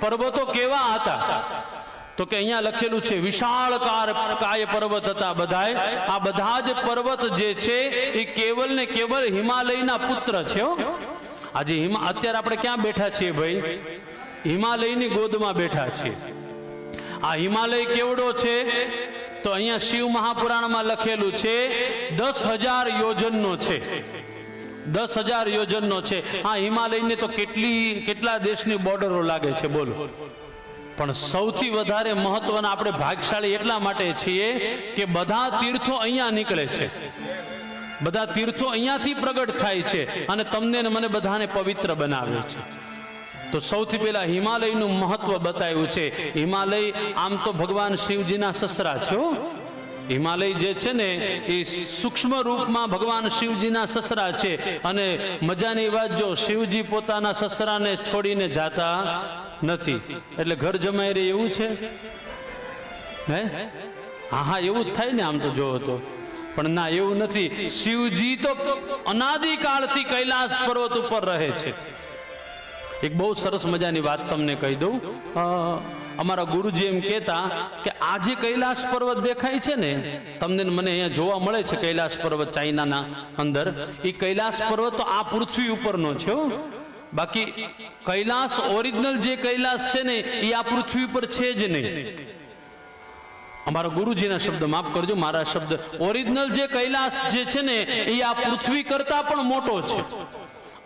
પર્વતો કેવા હતા? તો કે અહીંયા લખેલું છે વિશાળ કાય પર્વત હતા બધાય. આ બધા જ પર્વત જે છે, એ કેવલ ને કેવલ હિમાલયના પુત્ર છે આજે હિમા, અત્યારે આપણે ક્યાં બેઠા છીએ ભાઈ? હિમાલયની ગોદમાં બેઠા છીએ. આ હિમાલય કેવડો છે? તો અહીંયા શિવ મહાપુરાણમાં લખેલું છે, દસ હજાર યોજનનો છે. દસ હજાર યોજનનો છે. આ હિમાલયને તો કેટલી, કેટલા દેશની બોર્ડરો લાગે છે, બોલો. પણ સૌથી વધારે મહત્વના આપણે ભાગશાળી એટલા માટે છીએ કે બધા તીર્થો અહીંયા નીકળે છે. બધા તીર્થો અહીંયાથી પ્રગટ થાય છે અને તમને મને બધાને પવિત્ર બનાવે છે. તો સૌથી પહેલા હિમાલયનું મહત્વ બતાવ્યું છે. હિમાલય, આમ તો ભગવાન શિવજીના સસરા છે. હિમાલય જે છે ને, એ સૂક્ષ્મ રૂપમાં ભગવાન શિવજીના સસરા છે. અને મજાની વાત જો, શિવજી પોતાના સસરાને છોડીને જાતા નથી. એટલે ઘર જમાઈ રહે એવું છે? હે? હા હા, એવું જ થાય ને આમ તો જોવો તો. પણ ના, એવું નથી. શિવજી તો અનાદિકાળથી કૈલાસ પર્વત ઉપર રહે છે. એક બહુ સરસ મજાની વાત તમને કહી દઉં. અમારા ગુરુજી એમ કહેતા કે આ જે કૈલાસ પર્વત દેખાય છે ને, તમને મને અહીંયા જોવા મળે છે કૈલાસ પર્વત ચાઇનાના અંદર. એ કૈલાસ પર્વત તો આ પૃથ્વી ઉપરનો છે. બાકી કૈલાસ ઓરિજિનલ જે કૈલાસ છે ને એ આ પૃથ્વી પર છે જ નહીં. અમારા ગુરુજીના શબ્દ માફ કરજો, મારા શબ્દ. ઓરિજિનલ જે કૈલાસ જે છે ને એ આ પૃથ્વી કરતા પણ મોટો છે.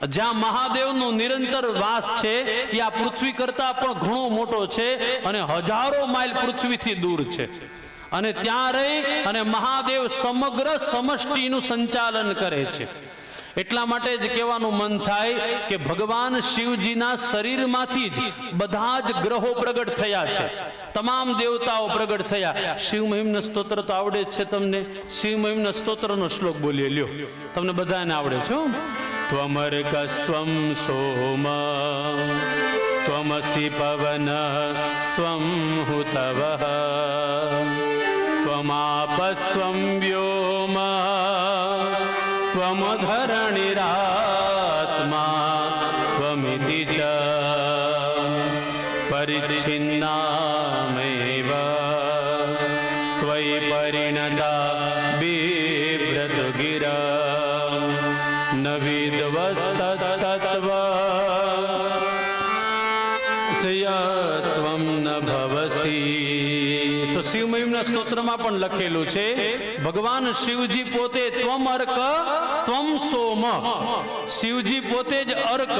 જ્યાં મહાદેવનો નિરંતર વાસ છે એ આ પૃથ્વી કરતા પણ ઘણો મોટો છે અને હજારો માઇલ પૃથ્વીથી દૂર છે. અને ત્યાં રહી અને મહાદેવ સમગ્ર સમષ્ટિનું સંચાલન કરે છે. એટલા માટે જ કહેવાનું મન થાય કે ભગવાન શિવજીના શરીરમાંથી જ બધા જ ગ્રહો પ્રગટ થયા છે. તમામ દેવતાઓ પ્રગટ થયા. શિવ મહિમન સ્તોત્ર તો આવડે જ છે તમને. શિવ મહિમન સ્તોત્રનો શ્લોક બોલીએ, લ્યો. તમને બધાને આવડે છે હો? ત્વમર્કસ્ત્વમ સોમ ત્વમસી પવન સ્વમ હુતવઃ ત્વમાપસ્ત્વમ વ્યોમ त्वमिति च ચ त्वयि ત્વયि વિદ્વસ્તત્વ ત્વમ ન ભવસી. તો શિવ મહિમના સ્તોત્રમાં પણ લખેલું છે, ભગવાન શિવજી પોતે ત્વમ અર્ક, ત્વમ સોમ. શિવજી પોતે જ અર્ક.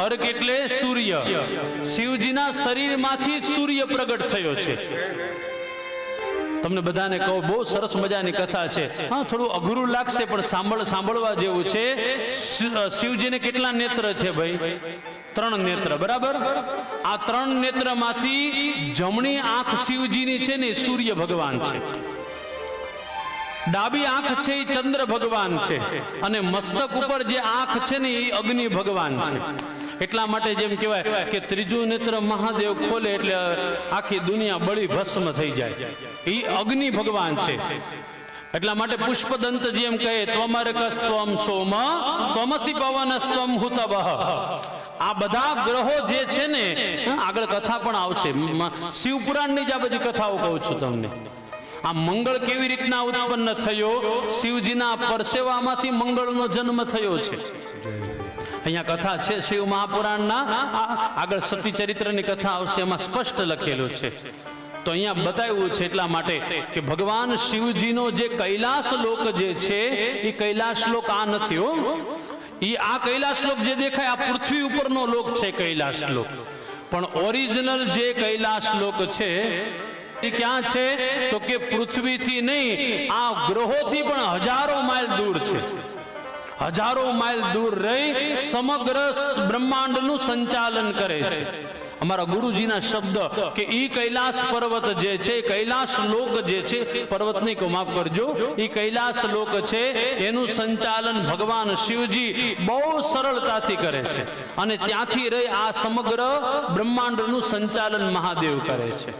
અર્ક એટલે સૂર્ય. શિવજીના શરીરમાંથી સૂર્ય પ્રગટ થયો છે. તમને બધાને કહો, બહુ સરસ મજાની કથા છે. હા, થોડું અઘરું લાગશે, પણ સાંભળ, સાંભળવા જેવું છે. શિવજીને કેટલા નેત્ર છે ભાઈ? ત્રણ નેત્ર, બરાબર? આ ત્રણ નેત્રમાંથી જમણી આંખ શિવજીની છે ને સૂર્ય ભગવાન છે. ડાબી આંખ છે, એ ચંદ્ર ભગવાન છે. અને મસ્તક ઉપર જે આંખ છે ને, એ અગ્નિ ભગવાન છે. એટલા માટે જેમ કહેવાય કે ત્રીજું નેત્ર મહાદેવ ખોલે એટલે આખી દુનિયા બળી ભસ્મ થઈ જાય. એ અગ્નિ ભગવાન છે. એટલા માટે પુષ્પદંત જેમ કહે ત્વમરકસ ત્વમ સોમ, ત્વમસી પવન સ્વમ હુતવઃ આ બધા ગ્રહો જે છે ને આગળ કથા પણ આવશે. શિવપુરાણની જ આ બધી કથાઓ કહું છું તમને. આ મંગળ કેવી રીતના ઉત્પન્ન થયો? શિવજીના પરસેવામાંથી મંગળનો જન્મ થયો છે. અહીંયા કથા છે શિવ મહાપુરાણના. આગળ સતી ચરિત્રની કથા આવશે, એમાં સ્પષ્ટ લખેલું છે. તો અહીંયા બતાવ્યું છે એટલા માટે કે ભગવાન શિવજીનો જે કૈલાસ લોક જે છે, એ કૈલાસ લોક આ નથી હો. એ આ કૈલાસ લોક જે દેખાય, આ પૃથ્વી ઉપરનો લોક છે કૈલાસ લોક. પણ ઓરિજિનલ જે કૈલાસ લોક છે, એ ક્યાં છે? તો કે પૃથ્વીથી નહીં, આ ગ્રહોથી પણ હજારો માઇલ દૂર છે. હજારો માઇલ દૂર રહી સમગ્ર બ્રહ્માંડનું સંચાલન કરે છે. અમારા ગુરુજીના શબ્દ કે ઈ કૈલાસ પર્વત જે છે કૈલાસ લોક જે છે પર્વત નહીં કહું, માફ કરજો. ઈ કૈલાસ લોક છે, એનું સંચાલન ભગવાન શિવજી બહુ સરળતાથી કરે છે. અને ત્યાંથી રહી આ સમગ્ર બ્રહ્માંડનું સંચાલન મહાદેવ કરે છે.